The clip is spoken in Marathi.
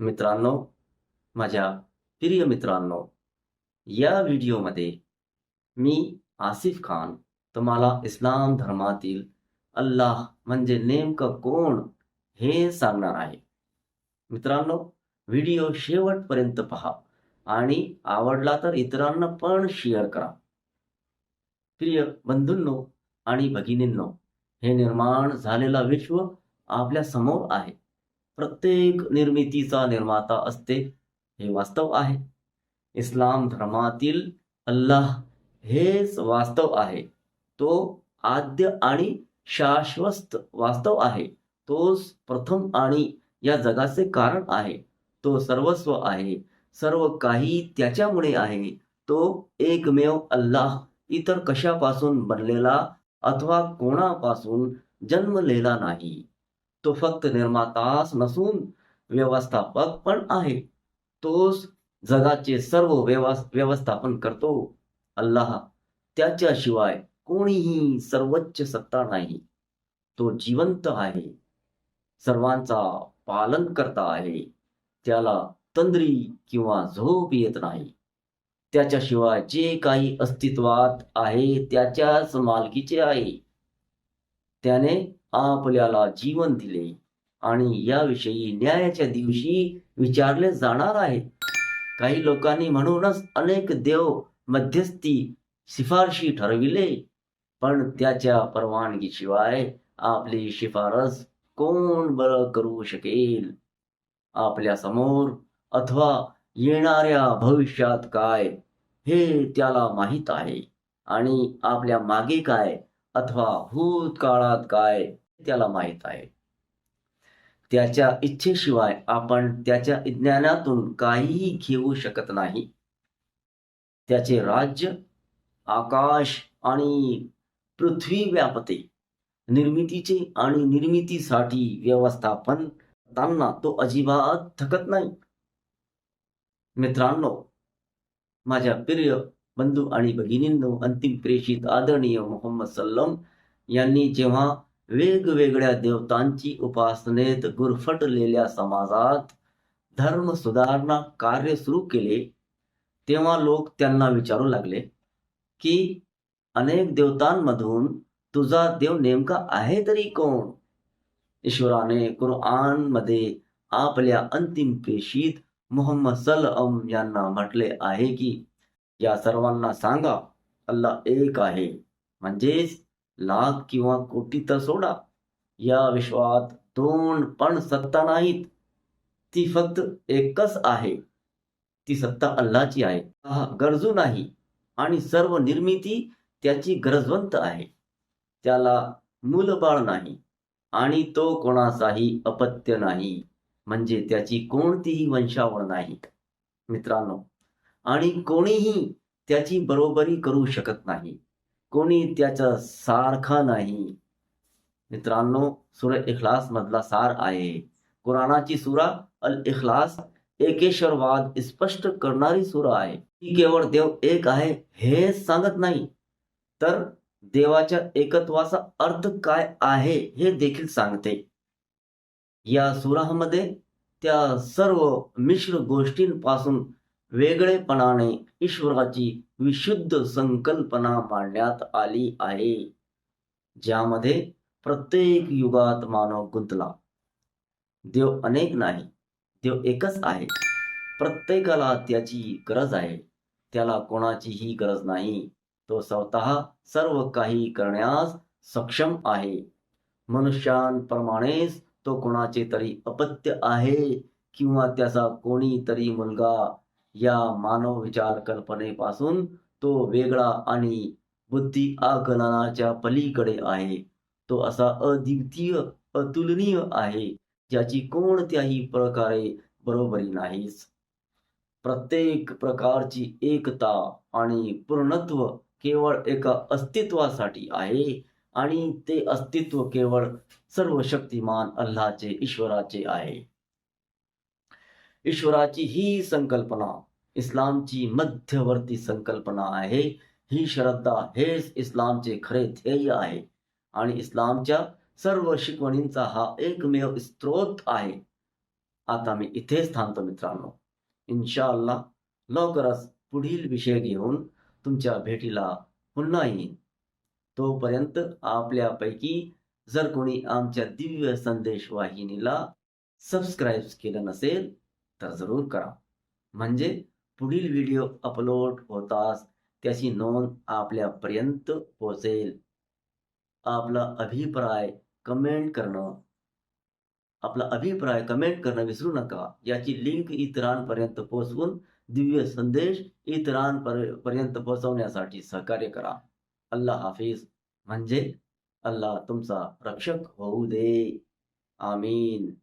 मित्रांनो माझ्या प्रिय मित्रांनो या व्हिडिओमध्ये मी आसिफ खान तुम्हाला इस्लाम धर्मातील अल्लाह म्हणजे नेमकं कोण हे सांगणार आहे. मित्रांनो व्हिडिओ शेवटपर्यंत पहा आणि आवडला तर इतरांना पण शेअर करा. प्रिय बंधूंनो आणि भगिनींनो हे निर्माण झालेला विश्व आपल्यासमोर आहे. प्रत्येक निर्मितीचा निर्माता असते हे वास्तव आहे. इस्लाम धर्मातील अल्लाह हेच वास्तव आहे. तो आद्य आणि शाश्वत वास्तव आहे. तोच प्रथम आणि या जगाचे कारण आहे. तो सर्वस्व आहे. सर्व काही त्याच्यामुळे आहे. तो एकमेव अल्लाह इतर कशापासून बनलेला अथवा कोणापासून जन्मलेला नाही. तो फक्त निर्माताच नसून व्यवस्थापक पण आहे. तोच जगाचे सर्व व्यवस्थापन करतो अल्लाह. त्याच्याशिवाय कोणीही सर्वोच्च सत्ता नाही. तो जिवंत आहे. सर्वांचा पालन करता आहे. त्याला तंद्री किंवा झोप येत नाही. त्याच्याशिवाय जे काही अस्तित्वात आहे त्याच्याच मालकीचे आहे. त्याने आपल्याला जीवन दिले आणि याविषयी न्यायाच्या दिवशी विचारले जाणार आहे. काही लोकांनी म्हणूनच अनेक देव मध्यस्थी शिफारशी ठरविले पण त्याच्या परवानगीशिवाय आपली शिफारस कोण बरं करू शकेल? आपल्यासमोर अथवा येणाऱ्या भविष्यात काय हे त्याला माहीत आहे. आणि आपल्या मागे काय अथवा भूतकाळात काय त्याला माहीत आहे. त्याच्या इच्छेशिवाय आपण त्याच्या ज्ञानातून काहीही घेऊ शकत नाही. त्याचे राज्य आकाश आणि पृथ्वी व्यापते. निर्मितीचे आणि निर्मितीसाठी व्यवस्थापन करताना तो अजिबात थकत नाही. मित्रांनो माझ्या प्रिय बंधू आणि भगिनींनो अंतिम प्रेषित आदरणीय मोहम्मद सल्लम यांनी जेव्हा वेगवेगळ्या देवतांची उपासनेत गुरफटलेल्या समाजात धर्म सुधारणा कार्य सुरू केले. तेव्हा लोक त्यांना विचारू लागले की अनेक देवतांमधून तुझा देव नेमका आहे तरी कोण? ईश्वराने कुरआनमध्ये आपल्या अंतिम पेशीत मोहम्मद सलअम यांना म्हटले आहे की या सर्वांना सांगा अल्ला एक आहे. म्हणजेच लाख किंवा कोटी तर सोडा. या विश्वात दोन पण सत्ता नाहीत. ती फक्त एकच आहे. ती सत्ता अल्लाची आहे. गरजू नाही आणि सर्व निर्मिती त्याची गरजवंत आहे. त्याला मूलबाळ नाही आणि तो कोणाचाही अपत्य नाही. म्हणजे त्याची कोणतीही वंशावळ नाही. मित्रांनो आणि कोणीही त्याची बरोबरी करू शकत नाही. कोणी त्याचा सारखा नाही. मित्रांनो सुर इखलास मधला सार आहे. कुराणाची सुरा अल इखलास एकेश्वरवाद स्पष्ट करणारी सुरा आहे. ती केवळ देव एक आहे हे सांगत नाही. तर देवाच्या एकत्वाचा अर्थ काय आहे हे देखील सांगते. या सुरामध्ये त्या सर्व मिश्र गोष्टींपासून वेगळेपणाने ईश्वराची विशुद्ध संकल्पना मांडण्यात आली आहे. ज्यामध्ये प्रत्येक युगात मानव गुंतला. देव अनेक नाही देव एकच आहे. प्रत्येकाला त्याची गरज आहे. त्याला कोणाचीही गरज नाही. तो स्वतः सर्व काही करण्यास सक्षम आहे. मनुष्यांप्रमाणेच तो कोणाचे तरी अपत्य आहे किंवा त्याचा कोणीतरी मुलगा या मानव विचार कल्पनेपासून तो वेगळा आणि बुद्धी आकलनाच्या पलीकडे आहे. तो असा अद्वितीय अतुलनीय आहे ज्याची कोणत्याही प्रकारे बरोबरी नाहीच. प्रत्येक प्रकारची एकता आणि पूर्णत्व केवळ एका अस्तित्वासाठी आहे आणि ते अस्तित्व केवळ सर्व शक्तिमान अल्लाचे ईश्वराचे आहे. ईश्वराची ही संकल्पना इस्लामची मध्यवर्ती संकल्पना आहे. ही श्रद्धा हेच इस्लामचे खरे ध्येय आहे. आणि इस्लामच्या सर्व शिकवणींचा हा एकमेव स्रोत आहे. आता मी इथेच थांबतो मित्रांनो. इन्शा अल्लाह लवकरच पुढील विषय घेऊन तुमच्या भेटीला पुन्हा येईन. तोपर्यंत आपल्यापैकी जर कोणी आमच्या दिव्य संदेश वाहिनीला सबस्क्राईब केलं नसेल तर जरूर करा. म्हणजे पुढील व्हिडिओ अपलोड होताच त्याची नोंद आपल्यापर्यंत पोहोचेल. आपला अभिप्राय कमेंट करणं आपला अभिप्राय कमेंट करणं विसरू नका. याची लिंक इतरांपर्यंत पोहोचवून दिव्य संदेश इतरांपर्यंत पोहोचवण्यासाठी सहकार्य करा. अल्लाह हाफिज. म्हणजे अल्लाह तुमचा रक्षक होऊ दे. आमीन.